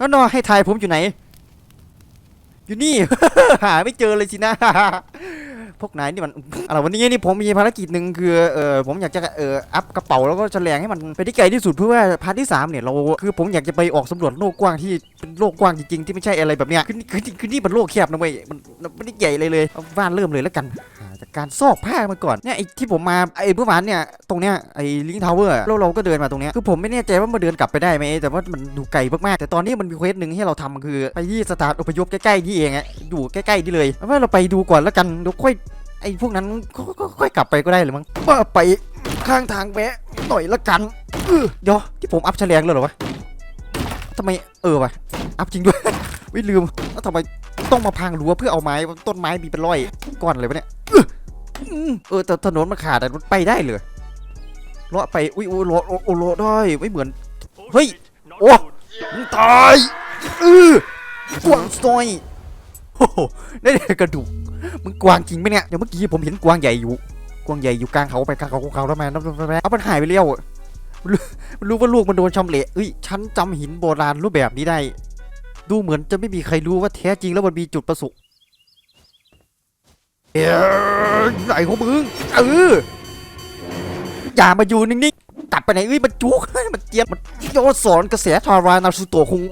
แล้วนอให้ทายผมอยู่ไหน อยู่นี่ หาไม่เจอเลยสินะ พวกนายนี่มันอะไรวันนี้นี่ผมมีภารกิจหนึ่งคือเออผมอยากจะเอออัพกระเป๋าแล้วก็แฉลงให้มันไปที่ไกลที่สุดเพื่อว่าพาร์ทที่สามเนี่ยเราคือผมอยากจะไปออกสำรวจโลกกว้างที่เป็นโลกกว้างจริงๆที่ไม่ใช่อะไรแบบเนี้ยคือคือคือนี่มันโลกแคบนะเว้ยมันไม่ได้ใหญ่เลยเลยเอาว่านเริ่มเลยแล้วกันจากการซอกผ้ามาก่อนเนี่ยไอ้ที่ผมมาไอ้เมื่อวานเนี่ยตรงเนี้ยไอ้ลิงทาวเวอร์แล้วเราก็เดินมาตรงเนี้ยคือผมไม่แน่ใจว่ามาเดินกลับไปได้ไหมแต่ว่ามันดูไกลมากๆแต่ตอนนี้มันมีเควสหนึ่งให้เราทำคือไปที่สถานอพยพใกล้ๆนี่เองอะอยู่ใกล้ๆนี่เลยเอาว่าเราไปดูก่อนแล้วกันเดี๋ยวค่อย ไอ้พวกนั้นก็ค่อยกลับไปก็ได้หรือมั้งว่าไปข้างทางแวะหน่อยละกันเออเดี๋ยวที่ผมอัพแฉลงเลยเหรอวะทำไมเออวะอัพจริงด้วยไม่ลืมแล้วทำไมต้องมาพังรั้วเพื่อเอาไม้ต้นไม้มีเป็นร้อยก้อนเลยวะเนี่ยเออเออแต่ถนนมันขาดแต่มันไปได้เลยเลาะไปอุ้ยโอ้เลโอ้โอ้เลได้ไม่เหมือนเฮ้ยโอ้มึงตายเออกวางซอยโอ้โหได้กระดูก มึงกวางจริงไหมเนี่ยเดี๋ยวเมื่อกี้ผมเห็นกวางใหญ่อยู่กวางใหญ่อยู่กลางเขาไปกลางเขาของเขาแล้วมาแล้วเอามันหายไปแล้วรู้รู้ว่าลูกมันโดนชำเละเอ้ยฉันจำหินโบราณรูปแบบนี้ได้ ดูเหมือนจะไม่มีใครรู้ว่าแท้จริงแล้วมันมีจุดประสงค์เอ้ยไหนของมึงเอออย่ามาอยู่นิ่งๆกลับไปไหนเอ้ยมันจุกมันเจี๊ยนมันโยนสอนกระแสทารานาสุโตคง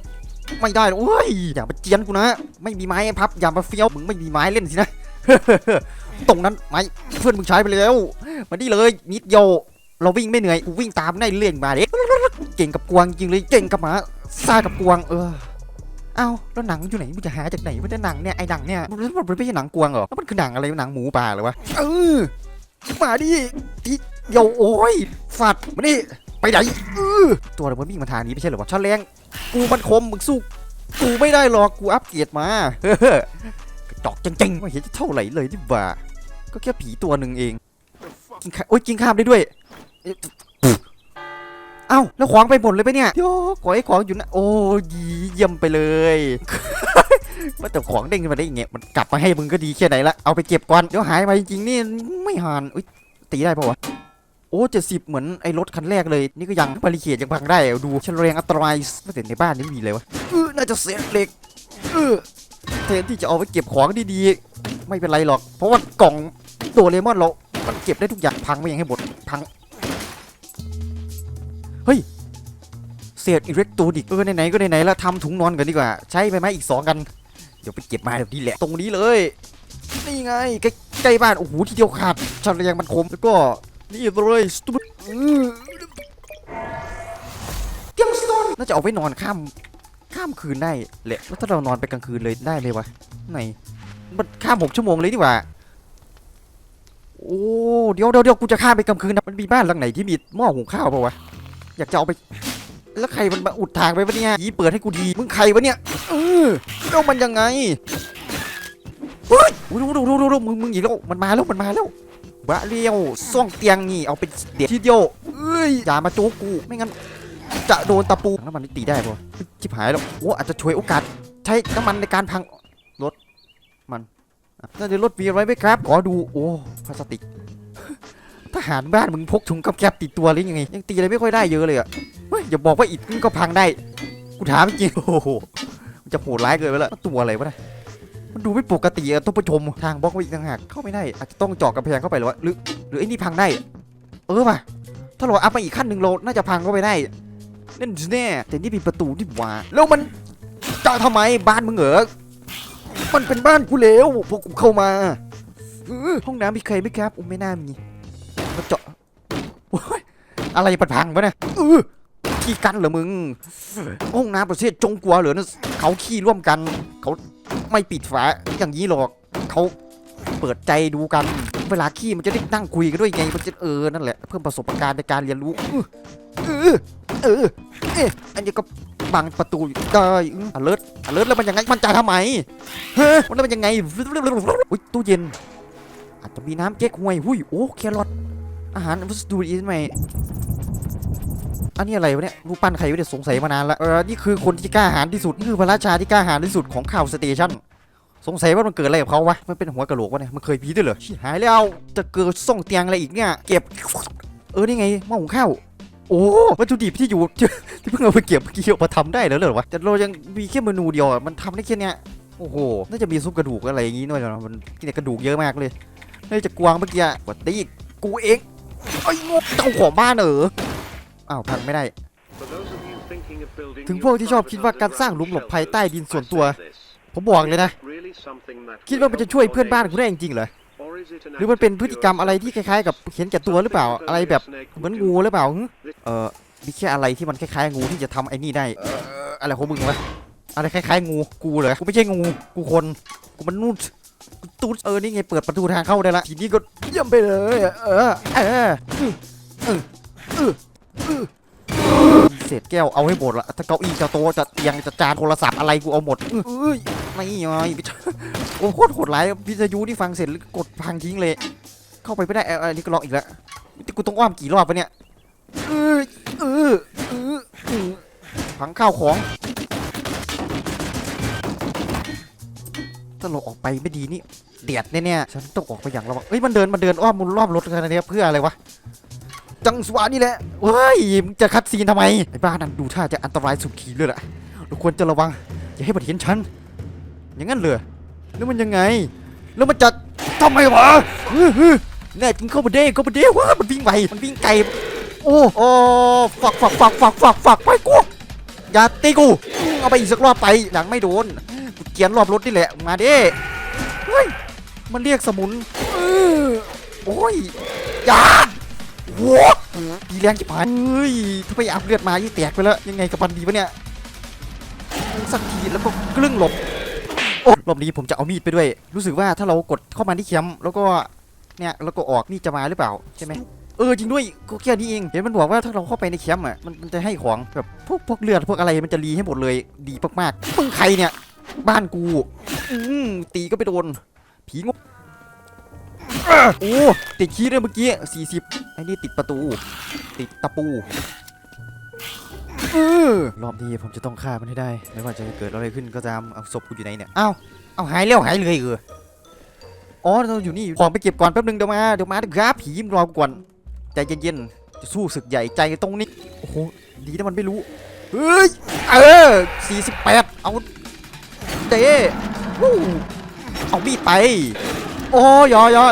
ไม่ได้หรอกเว้ยอย่ามาเจียนกูนะ ไม่มีไม้พับอย่ามาเฟี้ยวมึงไม่มีไม้เล่นสินะตรงนั้นไม้เพื่อนมึงใช้ไปแล้วมาดิเลยนิดเดียวเราวิ่งไม่เหนื่อยกูวิ่งตามได้เรื่อยมาเด็กเก่งกับกวางจริงเลยเก่งกับหมาซ่ากับกวางเออเอาแล้วหนังอยู่ไหนมึงจะหาจากไหนมันจะหนังเนี่ยไอ้หนังเนี่ยมันมันไม่ใช่หนังกวางเหรอแล้วมันคือหนังอะไรหนังหมูป่าหรือวะเออมาดิทีเดียวโอ้ยฝัดมาดิ ไปไหนเออตัวอะไรมันวิ่งมาทางนี้ไม่ใช่เหรอวะชาแรงกูมันคมมึงสู้กูไม่ได้หรอกกูอัปเกรดมากระจอกจริงๆไม่เห็นจะเท่าไหร่เลยนี่บ่าก็แค่ผีตัวหนึ่งเองกินข้าโอ๊ยกินข้ามได้ด้วยเอ๊ะเอ้าแล้วขวางไปหมดเลยปะเนี่ยโยขอให้ขวางอยู่นะโอ้ดีเยี่ยมไปเลยว่าแต่ของเด้งขึ้นมาได้ยังไงมันกลับมาให้มึงก็ดีแค่ไหนละเอาไปเก็บก่อนเดี๋ยวหายไปจริงๆนี่ไม่หันอุ้ยตีได้ปะวะ โอ้เจ็ดสิบเหมือนไอ้รถคันแรกเลย นี่ก็ยังบาริเคดยังพังได้อะดูเฉลยอันตรายไม่แต่ในบ้านนี่มีเลยวะเออน่าจะเสียเหล็กเออแทนที่จะเอาไปเก็บของดีๆ ไม่เป็นไรหรอก เพราะว่ากล่องโดเรมอนเรา มันเก็บได้ทุกอย่างพังไม่ยังให้หมดพัง เฮ้ย เศษอิเล็กโทรนิกส์เออไหนๆก็ไหนๆแล้วทำถุงนอนกันดีกว่า ใช้ไปไหมอีกสองกัน เดี๋ยวไปเก็บมาเดี๋ยวนี้แหละ ตรงนี้เลย นี่ไงใกล้ใกล้บ้าน โอ้โหทีเดียวขาดชันแรงมันคมแล้วก็ นี่เลยสตูดเตียงสโตนน่าจะเอาไว้นอนข้ามข้ามคืนได้แหละแล้วถ้าเรานอนไปกลางคืนเลยได้เลยวะไหนมันข้ามหกชั่วโมงเลยนี่หว่าโอ้เดี๋ยวเดี๋ยวเดี๋ยวกูจะข้ามไปกลางคืนนะมันมีบ้านหลังไหนที่มีหม้อหุงข้าวเปล่าวะอยากจะเอาไป แล้วใครมันมาอุดทางไปวะเนี่ยยีเปิดให้กูดีมึงใครวะเนี่ยเออแล้วมันยังไงเฮ้ยดูดูดูดูดูมึงมึงอีกแล้วมันมาแล้วมันมาแล้ว บะเรียวซ่องเตียงนี่เอาเป็นเด็ดทีเดียวเอ้ยอย่ามาโจกกูไม่งั้นจะโดนตะปูน้ำมันนี่ตีได้ปะชิบหายแล้วโอ้อาจจะช่วยโอกาส ใช้น้ำมันในการพังรถมันน่าจะรถมีอะไรไหมครับขอดูโอ้พลาสติกทหารบ้านมึงพกถุงกับแก๊บติดตัวหรือยังไงยังตีอะไรไม่ค่อยได้เยอะเลยอะเฮ้ยอย่าบอกว่าอิดก็พังได้กูถามจริงโอ้โหจะโหดร้ายเกินไปแล้วตัวอะไรวะเนี่ย มันดูไม่ปกติอะต้องไปชมทางบล็อกไว้อีกต่างหากเข้าไม่ได้อาจจะต้องเจาะกระแพงเข้าไปหรือวะหรือหรือไอ้นี่พังได้ เออป่ะถ้าเราอัพมาอีกขั้นหนึ่งเราน่าจะพังเข้าไปได้นั่นแน่แต่นี่เป็นประตูนี่หว่าแล้วมันจะทำไมบ้านมึงเหรอมันเป็นบ้านกูแล้วพวกกูเข้ามาห้องน้ำมีใครไหมครับอุ้มไม่น่ามีมาเจาะอะไรปัดพังวะเนี่ยเออขี้กันเหรอมึงห้องน้ำประเทศจงกลัวเหรอนะเขาขี้ร่วมกันเขา ไม่ปิดฝาอย่างนี้หรอกเขาเปิดใจดูกัน เวลาขี้มันจะได้นั่งคุยกันด้วยไงมันจะเออนั่นแหละเพิ่มประสบการณ์ในการเรียนรู้เออเออเอ๊ะอันนี้ก็บังประตูอยู่ได้อเลิร์อเลิร์แล้วมันยังไงมันจะทำไมเฮ้ยมันแล้วมันยังไงอุ้ยตู้เย็น อาจจะมีน้ำเก๊กฮวยหุ้ยโอ้แครอทอาหารวัสดุดีใหม อันนี้อะไรวะเนี่ยรูปปั้นใครวะเนี่ยสงสัยมานานละเออนี่คือคนที่กล้าหาญที่สุดนี่คือพระราชาที่กล้าหาญที่สุดของข่าวสเตชันสงสัยว่ามันเกิดอะไรกับเขาวะมันเป็นหัวกะโหลกวะเนี่ยมันเคยพีด้วยเหรอชิหายแล้วจะเกิดส่องเตียงอะไรอีกเนี่ยเก็บ เออนี่ไงหม้อหุงข้าวโอ้วัตถุดิบที่อยู่ที่เพิ่งเอาไปเก็บเมื่อกี้เอามาทำได้แล้วเหรอวะแต่เรายังมีแค่เมนูเดียวมันทำได้แค่เนี้ยโอ้โหน่าจะมีซุปกระดูกอะไรอย่างงี้ด้วยนะมันกินแต่กระดูกเยอะมากเลยน่าจะกวางเมื่อกี้กว่าตีกูเองไอ้งกเจ้าของบ้านเออ อ้าวพังไม่ได้ ถึงพวกที่ชอบคิดว่าการสร้างหลุมหลบภัยใต้ดินส่วนตัว ผมบอกเลยนะ คิดว่ามันจะช่วยเพื่อนบ้านกูได้จริงๆเหรอหหรืรืออมัมันนเป็เป็นนพพฤฤติติกกรรรรมมอะอะไรไรที่คล้ายๆ กับเห็นแก่ตัวหรือเปล่าอะไรแบบเหมือนงูหรือเปล่าหึเออมีแค่อะไรที่มันคล้ายๆงูที่จะทำไอ้นี่ได้เอออะไรของมึงวะอะไรคล้ายๆงูกูเหรอกูไม่ใช่งูกูคนกูมันนู่นกูตูดเออนี่ไงเปิดประตูทางเข้าได้ละทีนี้ก็เยี่ยมไปเลย เออเออเออ เศษแก้วเอาให้หมดละถ้าเก้าอี้จะโต๊ะจะเตียงจะจานโทรศัพท์อะไรกูเอาหมดเอ้ยไม่ไงโอ้โหโคตรโหดร้ายวิทยุที่ฟังเสร็จกดพังทิ้งเลย เข้าไปไม่ได้เอออันนี้ก็ลองอีกแล้วกูต้องอ้อมกี่รอบวะเนี่ยเออเออเออเออพังข้าวของถ้าเราออกไปไม่ดีนี่เดียดแน่ๆฉันต้องออกไปอย่างระวังเอ้ยมันเดินมันเดินอ้อมมุนรอบรถกันเนี่ยเพื่ออะไรวะ จังสวานี่แหละเฮ้ยมึงจะคัดซีนทำไมไอ้บ้านั้นดูท่าจะอันตรายสุดขีดเลยล่ะเราควรจะระวัง อย่าให้มันเห็นฉัน อย่างนั้นเลยแล้วมันยังไง แล้วมันจะทำไมวะฮึ่มฮึ่มแน่จริงเข้ามาเด้เข้ามาเด้ว้ามันวิ่งไวมันวิ่งไกลโอ้โอ้ฝักฝักฝักฝักฝักฝักไปกูอย่าตีกูเอาไปอีกสักรอบไปหลังไม่โดนกูเกียนรอบรถนี่แหละมาเด้เฮ้ยมันเรียกสมุนโอ้ยอย่า โว้ดีแรงจิ๋ายเฮ้ยถ้าไปอาบเลือดมายี่แตกไปแล้วยังไงกับมันดีวะเนี่ยสักทีแล้วก็กลึ่งหลบโอ้รอบนี้ผมจะเอามีดไปด้วย รู้สึกว่าถ้าเรากดเข้ามาที่แคมป์แล้วก็เนี่ยแล้วก็ออกนี่จะมาหรือเปล่าใช่ไหมเออจริงด้วยก็แค่นี้เองเห็นมันบอกว่าถ้าเราเข้าไปในแคมป์อะมันมันจะให้ของแบบพวกพวกเลือดพวกอะไรมันจะรีให้หมดเลยดีมากๆมึงใครเนี่ย บ้านกู อืมตีก็ไปโดน ผีงกอะ โอ้ติดขี้เลยเมื่อกี้40ไอ้นี่ติดประตู ติดตะปูรอบนี้ผมจะต้องฆ่ามันให้ได้ ไม่ว่าจะเกิดอะไรขึ้นก็ตามเอาศพกูอยู่ไหนเนี่ยอ้าวเอาหายแล้วหายเลยเอออ๋อเราอยู่นี่ของไปเก็บก่อนแป๊บนึงเดี๋ยวมาเดี๋ยวมาเดี๋ยวครับผีมนรอก่อนใจเย็นๆจะสู้ศึกใหญ่ใจตรงนี้โอ้โหดีนะมันไม่รู้เฮ้ยเออ48เอาเด้เอามีดไป โอ้ยอยอ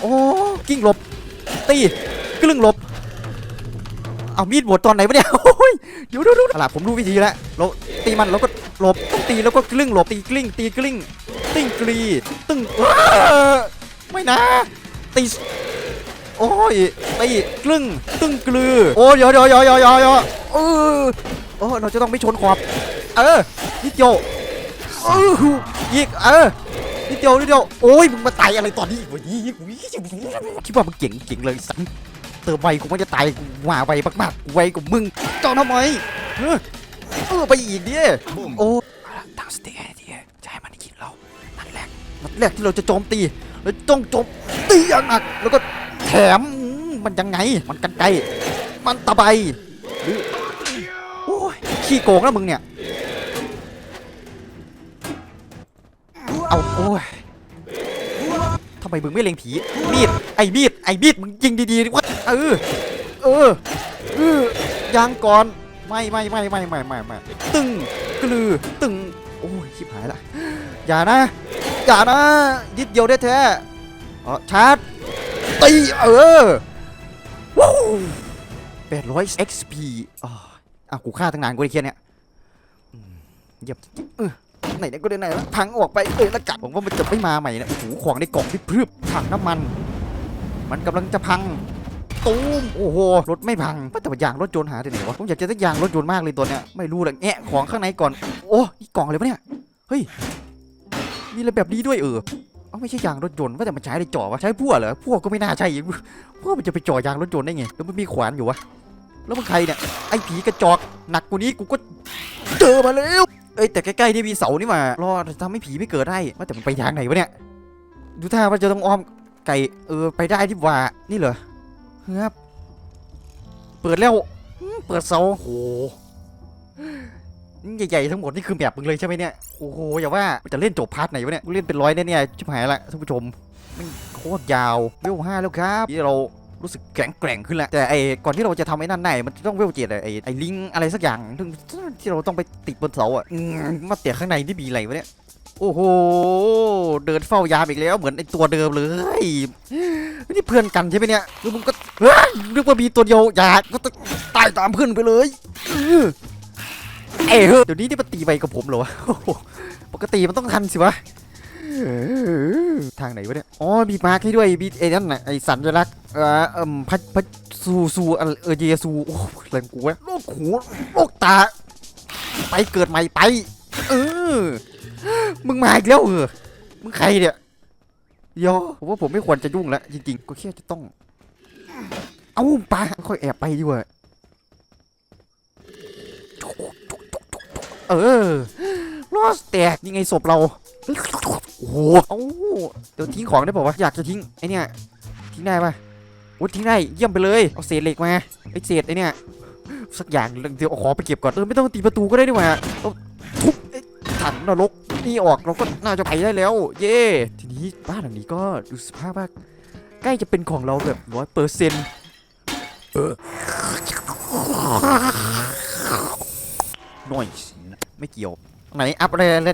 โอ้กิ้งหลบ ตีกลึ่งหลบเอามีดบดตอนไหนวะเนี่ยโอ้ยเดี๋ยวดูดูเอาล่ะผมรู้วิธีแล้วเราตีมันแล้วก็หลบต้องตีแล้วก็กลิ้งหลบตีกลิ้ง ตีกลิ้งติ้งกรีตึ้งไม่นะ ตีโอ้ยตีกลึ้งตึ้งกลือ โอ้ยยอยอยอยอยอยเออโอ้เราจะต้องไม่ชนขอบ เออนิดเดียวเอออีกเออ นิดเดียวนิดเดียวโอ้ยมึงมาตายอะไรตอนนี้อีกวะยี่คิดว่ามึงเก่งเก่งเลยสันเติมไวกูไม่จะตายกูมาไวมากๆไวกว่ามึงเจ้าทำไมเออไปอีกดิโอ้ตั้งสติให้ดีจะให้มันกินเรานัดแรกนัดแรกที่เราจะโจมตีเราต้องโจมตีอย่างหนักแล้วก็แถมมันยังไงมันกันไกลมันตะไบโอ้ยขี้โกงแล้วมึงเนี่ย เอาโอ้ยทำไมมึงไม่เล็งผี มีด ไอ้มีด ไอ้มีด มึงยิงดีๆดิวะเออ เออ เออยางก่อน ไม่ไม่ไม่ไม่ไม่ไม่ไม่ตึงกลือ ตึง โอ้ยชิบหายละ อย่านะ อย่านะยิดเดียวได้แท้อ๋อชาร์จ ตี เออว้าวแปดร้อย XP อ๋ออะกูฆ่าตั้งนานกูได้แค่เนี้ยเยียมเออ ไหนก็ได้ไหนแล้วพังออกไปเออแล้วกัดผมว่ามันจะไม่มาใหม่นะโอ้โหของในกล่องที่พรึบถังน้ำมัน มันกำลังจะพังตูมโอ้โหรถไม่พังแต่ว่ายางรถยนต์หาที่ไหนวะผมอยากจะได้ยางรถยนต์มากเลยตัวเนี้ยไม่รู้เลยแงะของข้างในก่อน โอ้นี่กล่องอะไรวะเนี่ยเฮ้ยมีอะไรแบบนี้ด้วยเออเอาไม่ใช่ยางรถยนต์ว่าแต่มันใช้ในจ่อวะใช้พั่วเหรอพั่วก็ไม่น่าใช่อีกพั่วมันจะไปจ่อยางรถยนต์ได้ไงแล้วมันมีขวานอยู่วะแล้วมันใครเนี่ยไอ้ผีกระจอกหนักกว่านี้กูก็เจอมาแล้ว เอ้ยแต่ใกล้ๆนี่มีเสานี่หว่ารอทำให้ผีไม่เกิดได้ว่าแต่มันไปทางไหนวะเนี่ย ดูท่าว่าจะต้องอ้อมไก่เออไปได้ที่ว่านี่เหรอครับเปิดแล้วเปิดเสาโอ้โหนี่ใหญ่ๆทั้งหมดนี่คือแบบมึงเลยใช่ไหมเนี่ยโอ้โหอย่าว่าจะเล่นจบพาร์ทไหนวะเนี่ยกูเล่นเป็นร้อยแน่ๆชิบหายละท่านผู้ชมมันโคตรยาวเวลห้าแล้วครับที่เรา รู้สึกแกร่งแกร่งขึ้นแล้วแต่ไอ้ก่อนที่เราจะทำไอ้นั่นได้มันต้องเวลเจ็ดอะไอ้ไอ้ลิงอะไรสักอย่างที่เราต้องไปติดบนเสาอะมาเตะข้างในที่มีอะไรวะเนี่ยโอ้โห เดินเฝ้ายามอีกแล้วเหมือนไอ้ตัวเดิมเลย นี่เพื่อนกันใช่ไหมเนี่ยแล้วมึงก็เฮ้ยึกว่ามีตัวเดียวอยากก็ตายตามเพื่อนไปเลย เออเอ้เดี๋ยวนี้นี่มันตีไปกับผมเหรอวะ ปกติมันต้องทันสิวะ ทางไหนวะเนี่ย อ๋อมีมาร์คให้ด้วยมีไอ้นั่นน่ะไอ้สัญลักษณ์เอ่อเอ่มพัดพัดซูซูอเออเยซูโอ้อะไรงกูวะโรคหูโรคตา ไปเกิดใหม่ไป เออ มึงมาอีกแล้วเออมึงใครเนี่ยยวผมว่าผมไม่ควรจะยุ่งแล้วจริงๆ ก็แค่จะต้อง เอ้าปลาค่อยแอบไปดีกว่าเออลอสแตกยังไงศพเรา โอ้โหเอ้าเดี๋ยวทิ้งของได้บอกว่าวะอยากจะทิ้งไอเนี่ยทิ้งได้ปะโอ้ทิ้งได้เยี่ยมไปเลยเอาเศษเหล็กมาไอเศษไอเนี่ยสักอย่างเดี๋ยวเอาของไปเก็บก่อนเออไม่ต้องตีประตูก็ได้ดีกว่าเอาทุบถังนรกนี่ออกเราก็น่าจะไปได้แล้ว เย่ทีนี้บ้านหลังนี้ก็ดูสภาพว่าใกล้จะเป็นของเราแบบร้อยเปอร์เซ็นต์เออหน่อยสิไม่เกี่ยว ไหนอัพอะไรอะไร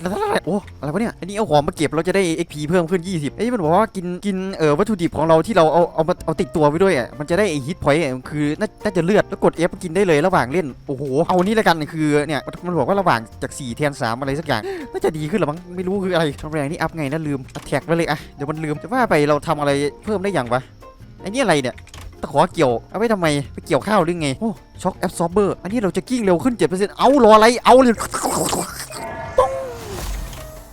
โอ้อะไรวะเนี่ยอันนี้เอาของมาเก็บเราจะได้ XP เพิ่มขึ้น 20เอ้ยมันบอกว่ากินกินเอ่อวัตถุดิบของเราที่เราเอาเอามาเอาติดตัวไว้ด้วยอะมันจะได้ไอ้ฮิตพอยต์คือน่าจะเลือดแล้วกด F กินได้เลยระหว่างเล่นโอ้โหเอานี่ละกันคือเนี่ยมันบอกว่าระหว่างจาก 4 แทน 3 อะไรสักอย่างน่าจะดีขึ้นหรือมั้งไม่รู้คืออะไรทำแรงนี่อัพไงนะลืมแท็กไว้เลยอะเดี๋ยวมันลืมจะว่าไปเราทำอะไรเพิ่มได้อย่างวะไอ้นี่อะไรเนี่ยตะขอเกี่ยว เอาไว้ทำไม ไปเกี่ยวข้าวหรือไง โอ้ ช็อคแอบซอร์เบอร์ อันนี้เราจะกิ้งเร็วขึ้น 7%เอารออะไร เอาเลย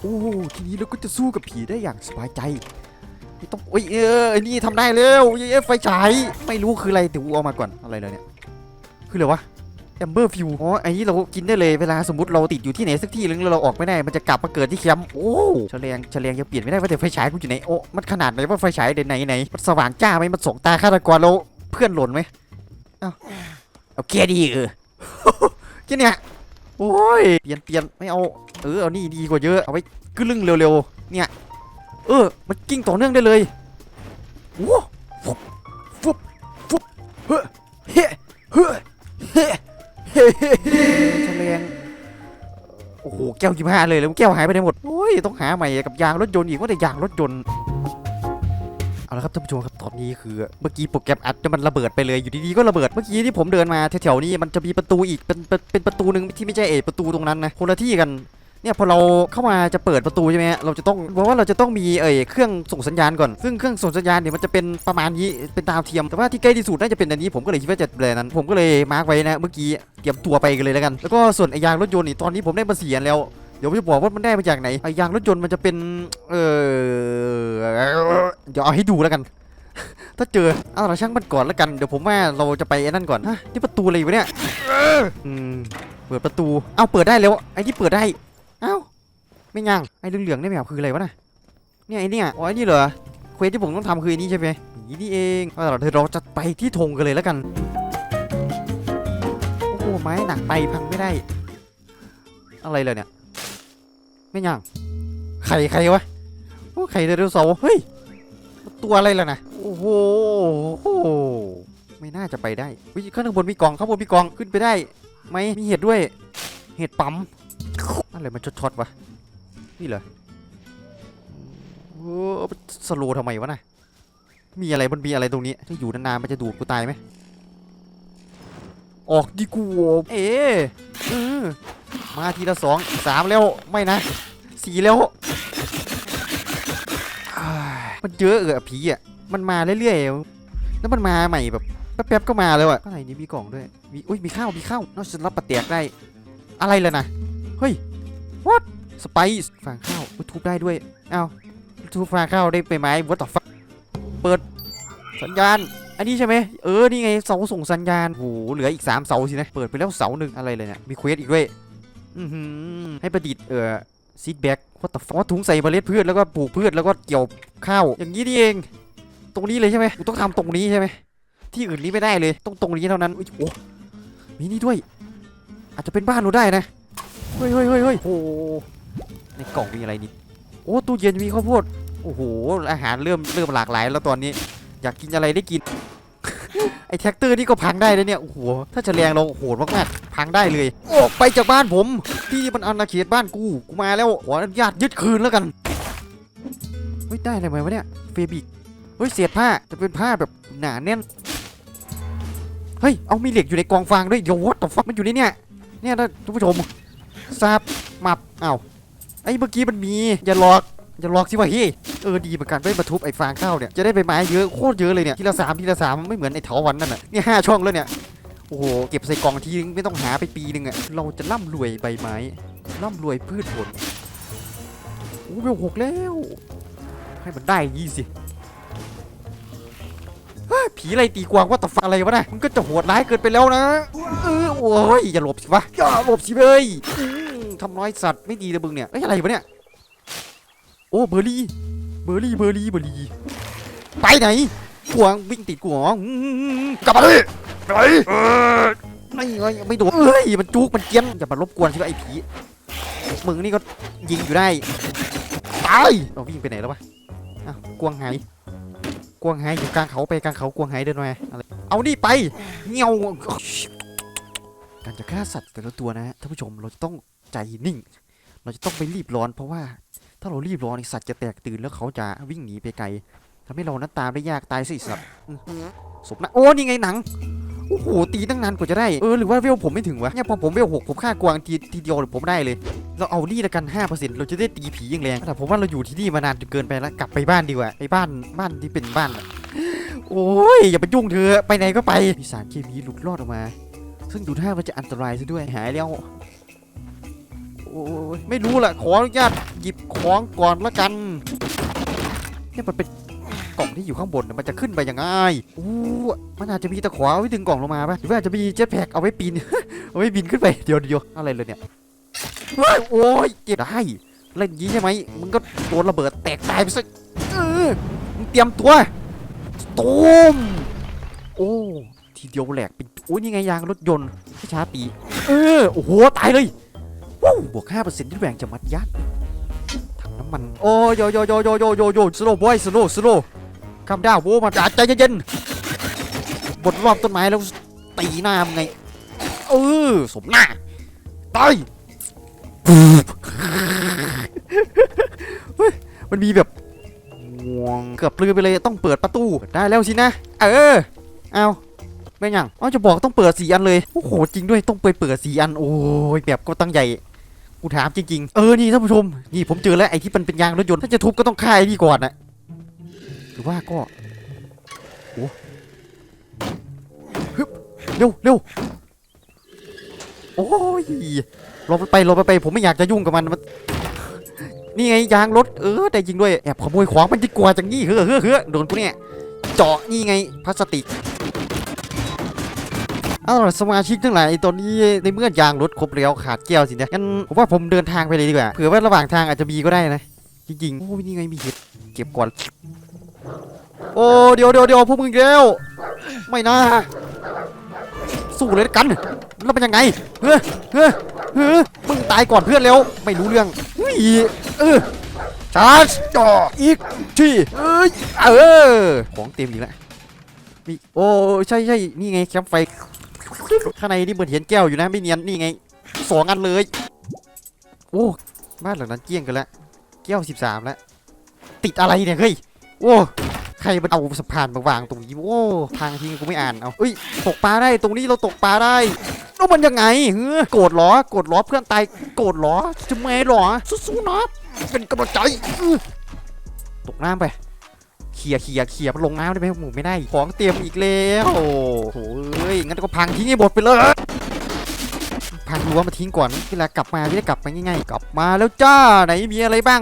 อ้ทีนี้เราก็จะสู้กับผีได้อย่างสบายใจไม่ต้องโอ้ยเออไอ้นี่ทำได้แล้วเย้ไฟฉายไม่รู้คืออะไรแต่กูเอามาก่อนอะไรเลยเนี่ยคืออะไรวะแอมเบอร์ฟิวอ๋อไอ้นี่เรากินได้เลยเวลาสมมติเราติดอยู่ที่ไหนสักที่นึงแล้วเราออกไม่ได้มันจะกลับมาเกิดที่แคมป์โอ้แฉลียงแฉลงยังเปลี่ยนไม่ได้ว่าแต่ไฟฉายกูอยู่ไหนโอ้มันขนาดไหนว่าไฟฉายเด่นไหนไหนมันสว่างจ้าไหมมันส่องตาฆาตกรเราเพื่อนหล่นไหมเอ้าโอเคดีเออแค่เนี้ย โอ้ยเปลี่ยนเปลี่ยนไม่เอา เออเอานี่ดีกว่าเยอะเอาไว้กึลึ่งเร็วๆเนี่ย เออมันกิ้งต่อเนื่องได้เลยโอ้ฟุบฟุบฟุบเฮ้เฮ้เฮ้เฮ้เฮ้เฮ้แฉลงโอ้โหแก้วยี่ห้าเลยแล้วแก้วหายไปไหนหมดโอ้ยต้องหาใหม่กับยางรถยนต์อีกว่าแต่ยางรถยนต์ เอาละครับท่านผู้ชมครับตอนนี้คือเมื่อกี้โปรแกรมอัดมันระเบิดไปเลยอยู่ดีๆก็ระเบิดเมื่อกี้ที่ผมเดินมาแถวๆนี้มันจะมีประตูอีกเป็นเป็นเป็นประตูหนึ่งที่ไม่ใช่เอประตูตรงนั้นนะคนละที่กันเนี่ยพอเราเข้ามาจะเปิดประตูใช่ไหมเราจะต้องบอกว่าเราจะต้องมีเอ่ยเครื่องส่งสัญญาณก่อน ซึ่งเครื่องส่งสัญญาณเนี่ยมันจะเป็นประมาณนี้เป็นดาวเทียม แต่ว่าที่ใกล้ที่สุดน่าจะเป็นอันนี้ผมก็เลยคิดว่าจะแบรนด์นั้น ผมก็เลยมาร์กไว้นะเมื่อกี้เตรียมตัวไปกันเลยแล้วกัน แล้วก็ส่วนไอ้ยางรถยนต์นี่ตอนนี้ผมได้มาเสียแล้ว ดี๋ยวผมจะบอกว่ามันได้มาจากไหนไอ้ยางรถยนต์มันจะเป็น เออเดี๋ยวเอาให้ดูแล้วกัน ถ้าเจอเอาละช่างมันก่อนแล้วกัน เดี๋ยวผมว่าเราจะไปไอ้นั่นก่อนฮะนี่ประตูอะไรวะเนี่ยอืมเปิดประตู เอ้าเปิดได้แล้วไอ้ที่เปิดได้ เอ้าไม่ยังไอ้เหลืองๆนี่แบบคืออะไรวะน่ะเนี่ยไอ้นี่อ๋อไอ้นี่เหรอเควสที่ผมต้องทำคือไอนี่ใช่ไหมนี้นี่เองเอาละเดี๋ยวเราจะไปที่ธงกันเลยแล้วกันโอ้โหไม้หนักไปพังไม่ได้ อะไรเลยเนี่ย ไม่ยังไข่ใครวะโอ้ไข่ไดโนเสาร์เฮ้ยตัวอะไรล่ะนะโอ้โหไม่น่าจะไปได้วิข้างบนมีกล่องข้างบนมีกล่องขึ้นไปได้ไหมมีเห็ดด้วย เห็ดปั๊มอะไรมันช็อตๆวะนี่เหรอโอ้สโลว์ทำไมวะน่ะมีอะไรมันมีอะไรตรงนี้ถ้าอยู่นานๆมันจะดูดกูตายไหมออกดีกูเอ๊ะเออ มาทีละสองสามแล้วไม่นะสี่แล้วมันเยอะเออผีอะมันมาเรื่อยๆแล้วมันมาใหม่แบบแป๊บๆก็มาแล้วอะข้างในนี้มีกล่องด้วยมีอุ้ยมีข้าวมีข้าวนอกจากรับปะเตียกได้ อะไรเลยนะเฮ้ย what สไปซ์ฟางข้าวทุบได้ด้วยเอาทุบฟางข้าวได้ไปไหม what the fuck เปิดสัญญาณอันนี้ใช่ไหมเออ นี่ไงเสาส่งสัญญาณโหเหลืออีก 3 เสาสินะ เปิดไปแล้วเสาหนึ่งอะไรเลยเนี่ย มีเควสอีกด้วย อือหือให้ประดิษฐ์เอ่อซีดแบ็ก what the fuck ถุงใส่เมล็ดพืชแล้วก็ปลูกพืชแล้วก็เกี่ยวข้าว อย่างนี้นี่เอง ตรงนี้เลยใช่ไหมกูต้องทำตรงนี้ใช่ไหมที่อื่นนี้ไม่ได้เลยต้องตรงนี้เท่านั้นอุ๊ยโอ้มีนี่ด้วย อาจจะเป็นบ้านเราได้นะเฮ้ยเฮ้ยเฮ้ยเฮ้ยโอ้ในกล่องมีอะไรนี่โอ้ตู้เย็นมีข้าวโพดโอ้โหอาหารเริ่มเริ่มหลากหลายแล้วตอนนี้ อยากกินอะไรได้กิน ไอแท็กเตอร์นี่ก็พังได้เลยเนี่ย โอ้โห ถ้าจะแรงเราโหดมากๆ พังได้เลย ออกไปจากบ้านผมที่นี่มันอาณาเขตบ้านกู กูมาแล้ว ขออนุญาตยึดคืนแล้วกัน เฮ้ย ได้อะไรมาวะเนี่ย เฟบิก เฮ้ย เศษผ้า จะเป็นผ้าแบบหนาแน่น เฮ้ย เอามีเหล็กอยู่ในกองฟางด้วยโยวัตต่อฟักมันอยู่ในเนี่ย เนี่ยนะท่านผู้ชมทราบมับอ้าวไอ้เมื่อกี้มันมี อย่าหลอก อย่าหลอกสิวะเฮ้ยเออดีเหมือนกันไม่มาทุบไอ้ฟางข้าวเนี่ยจะได้ใบไม้เยอะโคตรเยอะเลยเนี่ยทีละสามทีละสามไม่เหมือนไอ้เถาวันนั่นน่ะเนี่ยห้าช่องแล้วเนี่ยโอ้โหเก็บใส่กล่องทีนึงไม่ต้องหาไปปีนึงอะเราจะร่ำรวยใบไม้ร่ำรวยพืชผลโอ้เวลหกแล้ว ให้มันได้ยี่สิผีอะไรตีกวางว่าต่ฟังอะไรวะนะมันก็จะโหดร้ายเกินไปแล้วนะเออโอ้ยอย่าหลบสิวะอย่าหลบสิเว้ยทำน้อยสัตว์ไม่ดีเลยมึงเนี่ยเอ้ยอะไรวะเนี่ย อ้เบอร์รี่ เบอร์รี่ เบอร์รี่ เบอร์รี่ ไปไหนกวางวิ่งติดกูเหรออืมกลับมาเลยไปไม่เอ้ยไม่โดนเอ้ย มันจุก มันเกี้ยนอย่ามารบกวนใช่ไหมไอ้ผี มึงนี่ก็ยิงอยู่ได้ ตาย เราวิ่งไปไหนแล้ววะอ้าวกวางหายกวางหายอยู่กลางเขาไปกลางเขากวางหายเดินมาอะไร เอานี่ไป เงี้ยวการจะฆ่าสัตว์แต่ละตัวนะท่านผู้ชมเราจะต้องใจนิ่ง เราจะต้องไปรีบร้อนเพราะว่า ถ้าเรารีบร้อนสัตว์จะแตกตื่นแล้วเขาจะวิ่งหนีไปไกลทำให้เรานั้นตามได้ยากตายสิสัตว์สมนะโอ้นี่ไงหนังโอ้โหตีตั้งนานกว่าจะได้เออหรือว่าเวลผมไม่ถึงวะเนี่ยพอผมเวลหกผมฆ่ากวางทีทีเดียวผมได้เลย เราเอานี่ละกัน 5%เราจะได้ตีผีอย่างแรงแต่ผมว่าเราอยู่ที่นี่มานานจนเกินไปแล้วกลับไปบ้านดีกว่าไอ้บ้านบ้านที่เป็นบ้านโอ้ยอย่าไปยุ่งเธอไปไหนก็ไปมีสารเคมีหลุดรอดออกมา ซึ่งดูท่ามันจะอันตรายซะด้วยหายแล้ว อ้ยไม่รู้แหละขออนุญาตหยิบของก่อนละกันเนี่ยมันเป็นกล่องที่อยู่ข้างบนน่ะมันจะขึ้นไปยังไงอู้มันอาจจะมีตะขวาไว้ดึงกล่องลงมาปะหรือว่าอาจจะมีเจ็ตแพ็กเอาไว้ปีน เอาไว้บินขึ้นไปเดี๋ยวเดี๋ยวอะไรเลยเนี่ยเฮ้ยโอ้ยเจ็บได้เล่นยี้ใช่ไหมมึงก็โดนระเบิดแตกตายไปซะเออมึงเตรียมตัวตูมโอ้ทีเดียวแหลกเป็นโอ้ยนี่ไงยางรถยนต์ช้าปี เออโอ้โหตายเลย บวก5%ที่แรงจะมัดยัดถังน้ำมัน โอ้ยโยโยโยโยโยโยโยสโลบอยสโลสโลคำดาวโว้มาจ่าใจเย็นๆบดรอบต้นไม้แล้วตีหน้ามึงไง เออสมหน้าตายมันมีแบบวงเกือบปลือไปเลยต้องเปิดประตูได้แล้วสินะ เออ เอาไม่ยังเอาจะบอกต้องเปิดสีอันเลย โอ้โห จริงด้วยต้องไปเปิดสีอัน โอ้ยแบบก็ตั้งใหญ่ กูถามจริงๆ เออ นี่ท่านผู้ชม นี่ผมเจอแล้วไอ้ที่มันเป็นยางรถยนต์ ถ้าจะทุบก็ต้องฆ่าไอ้นี่ก่อนนะหรือว่าก็โอ้ฮึบเร็วเร็วโอ้ยลบไปลบมันไป ผมไม่อยากจะยุ่งกับมันมัน นี่ไงยางรถ เออ แต่จริงด้วย แอบขโมยของมันดีกว่าจังนี่เฮ้อเฮ้อเฮ้อโดนกูเนี่ย เจาะนี่ไงพลาสติก เอาล่ะสมาชิกทั้งหลายตอนนี้ในเมื่อยางรถครบแล้วขาดแก้วสินะงั้นผมว่าผมเดินทางไปเลยดีกว่าเผื่อว่าระหว่างทางอาจจะมีก็ได้นะจริงๆโอ้ยนี่ไงมีเห็ดเก็บก่อน โอ้เดี๋ยวเดี๋ยวเดี๋ยวพวกมึงอีกแล้วไม่นะสู้เลยกันแล้วเป็นยังไงเฮ้ยเฮ้ยเฮ้ยมึงตายก่อนเพื่อนแล้วไม่รู้เรื่องเฮ้ยเออชาร์จจ่ออีกทีเอ้ยเออของเต็มอีกแล้วมีโอ้ใช่ใช่นี่ไงแคมป์ไฟ ข้างในนี่เหมือนเห็นแก้วอยู่นะไม่เนียนนี่ไงสองอันเลยโอ้บ้านหลังนั้นเกลี้ยงกันแล้วแก้วสิบสามแล้วติดอะไรเนี่ยเฮ้ยโอ้ใครมันเอาสะพานมาวางตรงนี้โอ้ทางทิ้งกูไม่อ่านเอาเอ้ยตกปลาได้ตรงนี้เราตกปลาได้แล้วมันยังไงเฮ้ยโกรธเหรอโกรธเหรอเพื่อนตายโกรธเหรอจะไม่เหรอสู้ๆนะเป็นกำลังใจตกน้ำไป เขี่ยเขี่ยเขี่ยมันลงน้ำได้ไหมหมูไม่ได้ ของเตรียมอีกแล้วโอ้โหงั้นก็พังทิ้งให้หมดไปเลย พังรั้วมาทิ้งก่อนเวลากลับมาจะได้กลับมาง่ายๆกลับมาแล้วจ้าไหนมีอะไรบ้าง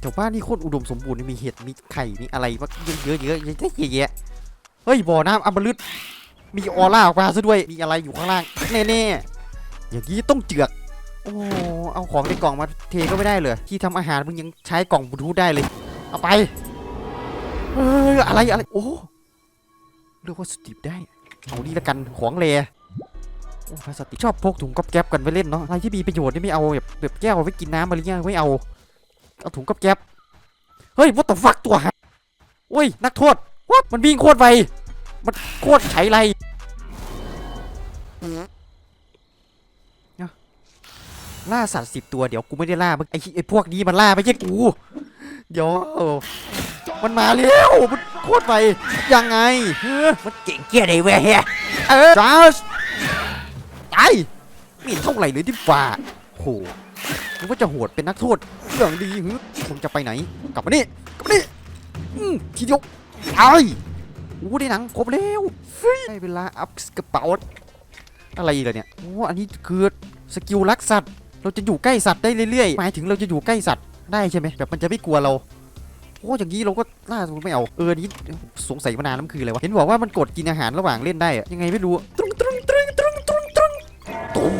แถวบ้านนี่โคตรอุดมสมบูรณ์มีเห็ดมีไข่มีอะไรวะเยอะๆเยอะๆเยอะๆแยะเฮ้ยบ่อน้ำอมฤตมีออร่าออกมาซะด้วยมีอะไรอยู่ข้างล่างแน่ๆอย่างนี้ต้องเจือกโอ้ เอาของในกล่องมาเทก็ไม่ได้เลย ที่ทำอาหารมึงยังใช้กล่องบลูทูธได้เลย เอาไป เอออะไรอะไร โอ้เรียกว่าสติปได้ เอานี่ละกันของเลโอ้พลาสติกชอบพกถุงก๊อบแก๊บกันไปเล่นเนาะอะไรที่มีประโยชน์นี่ไม่เอาแบบแบบแก้วเอาไว้กินน้ำอะไรเงี้ยไม่เอาเอาถุงก๊อบแก๊บเฮ้ยวัตถุฟักตัวฮะโอ้ยนักโทษวัดมันวิ่งโคตรไวมันโคตรใช้ไรล่าสัตว์สิบตัวเดี๋ยวกูไม่ได้ล่าไอ้ไอ้พวกนี้มันล่าไม่ใช่กู เดี๋ยวมันมาเร็วมันโคตรไปยังไงเฮ้อมันเก่งเกี้ยไดเว้ยเฮ้ยเออจ้าตายไม่เห็นเท่าไหร่เลยที่ฝ่าโหนึกว่าจะโหดเป็นนักโทษเรื่องดีหึมึงจะไปไหน กลับมานี่กลับมานี่อืมทีเดียวไอ้อู้ได้หนังครบแล้วได้เวลาอัพกระเป๋าอะไรอีกล่ะเนี่ยโอ้อันนี้คือสกิลรักสัตว์ เราจะอยู่ใกล้สัตว์ได้เรื่อยๆหมายถึงเราจะอยู่ใกล้สัตว์ ได้ใช่ไหมแบบมันจะไม่กลัวเราโอ้อย่างนี้เราก็ล่าสุดไม่เอาเอออนนี้สงสัยมานานแล้วมันคืออะไรวะเห็นบอกว่ามันกดกินอาหารระหว่างเล่นได้อะยังไงไม่รู้ตรุงตรุงตรุงตรุงตรุงตรุงตุ้ม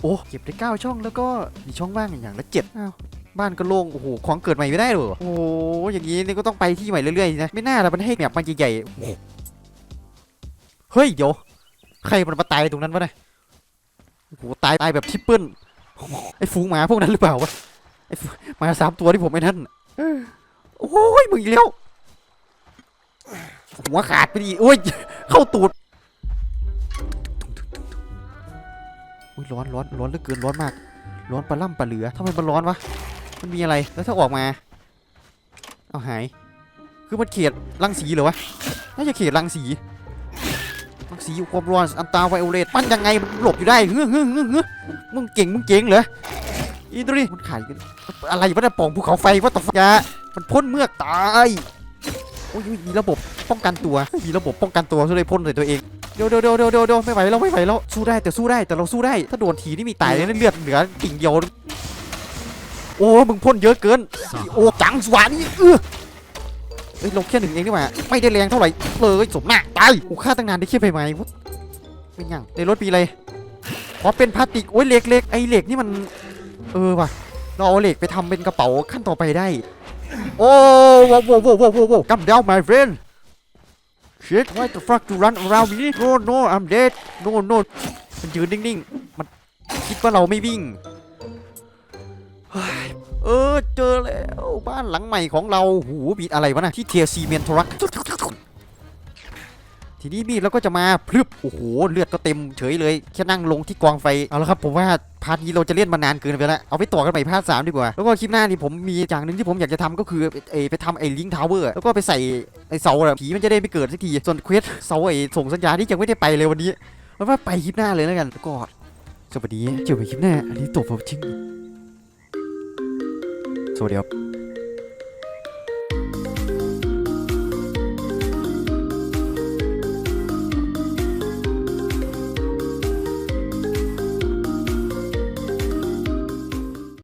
โอ้เก็บได้เก้าช่องแล้วก็มีช่องว่างอย่างละเจ็ดอ้าวบ้านก็โล่งโอ้โหของเกิดใหม่ไม่ได้เหรอโอ้โหอย่างนี้นี่ก็ต้องไปที่ใหม่เรื่อยๆนะไม่น่าละมันให้แบบมาใหญ่ๆโอ้โหเฮ้ยเดี๋ยวใครมันมาตายตรงนั้นวะเนี่ยโอ้โหตายตายแบบทริปเปิลโอ้โหไอ้ฝูงหมาพวกนั้นหรือเปล่าวะไอ้ฝูห มาสามตัวที่ผมไอ้นั่นโอ้ยมึงอีกแล้วหัวขาดไปดิโอ้ยเข้าตูดโอ้ยร้อนร้อนร้อนเหลือเกินร้อนมาก ร้อนปลาล่ำปลาเหลือทำไมมันร้อนวะมันมีอะไรแล้วถ้าออกมาเอาหาย คือมันเขียดรังสีเหรอวะน่าจะเขียดรังสีรังสีความร้อนอันตราไวโอเลตมันยังไงหลบอยู่ได้เฮ้อเฮ้อเฮ้อเฮ้อมึงเก่งมึงเก่งเหรอ อีตัวนี้มันขายกันอะไรวะเนี่ยป่องภูเขาไฟว่าตกยามันพ่นเมือกตายโอ้ยมีระบบป้องกันตัวมีระบบป้องกันตัวเลยพ่นใส่ตัวเองเดี๋ยวเดี๋ยวเดี๋ยวเดี๋ยวเดียวไม่ไหวแล้วไม่ไหวแล้วสู้ได้แต่สู้ได้แต่เราสู้ได้ ถ้าโดนทีนี่มีตายเลยเลือดเหลือกิ่งเดียวโอ้มึงพ่นเยอะเกินโอ้จังสวานี่เออเอ้ยลงแค่หนึ่งเองดีกว่าไม่ได้แรงเท่าไหร่เลยสมหน้าตายโอ้ฆ่าตั้งนานได้แค่ไปไหมวะเป็นยังในรถมีอะไรขอเป็นพลาสติกโอ้ยเหล็กเหล็กไอ้เหล็กนี่มัน เออว่ะเราเอาเหล็กไปทำเป็นกระเป๋าขั้นต่อไปได้ โอ้โว้โว้โว้โว้โว้โว้ come down my friend shit why the fuck you run around me no no I'm dead no no มันยืนนิ่งๆ มันคิดว่าเราไม่วิ่ง เออเจอแล้วบ้านหลังใหม่ของเรา หูบีดอะไรวะนะที่เทียซีเมนทรัก ทีนี้มีดเราก็จะมาพลึบโอ้โหเลือดก็เต็มเฉยเลยแค่นั่งลงที่กองไฟเอาละครับผมว่าพาร์ทนี้เราจะเล่นมานานเกินไปแล้วเอาไปต่อกันใหม่พาร์ทสามดีกว่าแล้วก็คลิปหน้านี่ผมมีอย่างหนึ่งที่ผมอยากจะทำก็คือเออไปทำไอ้ลิงทาวเวอร์แล้วก็ไปใส่ไอ้เสาอะผีมันจะได้ไม่เกิดสักทีส่วนเควสเสาไอ้ส่งสัญญาณที่ยังไม่ได้ไปเลยวันนี้เอาว่าไปคลิปหน้าเลยแล้วกันแล้วก็สวัสดีเจอกันคลิปหน้าอันนี้ตัวผมจริงสวัสดีครับ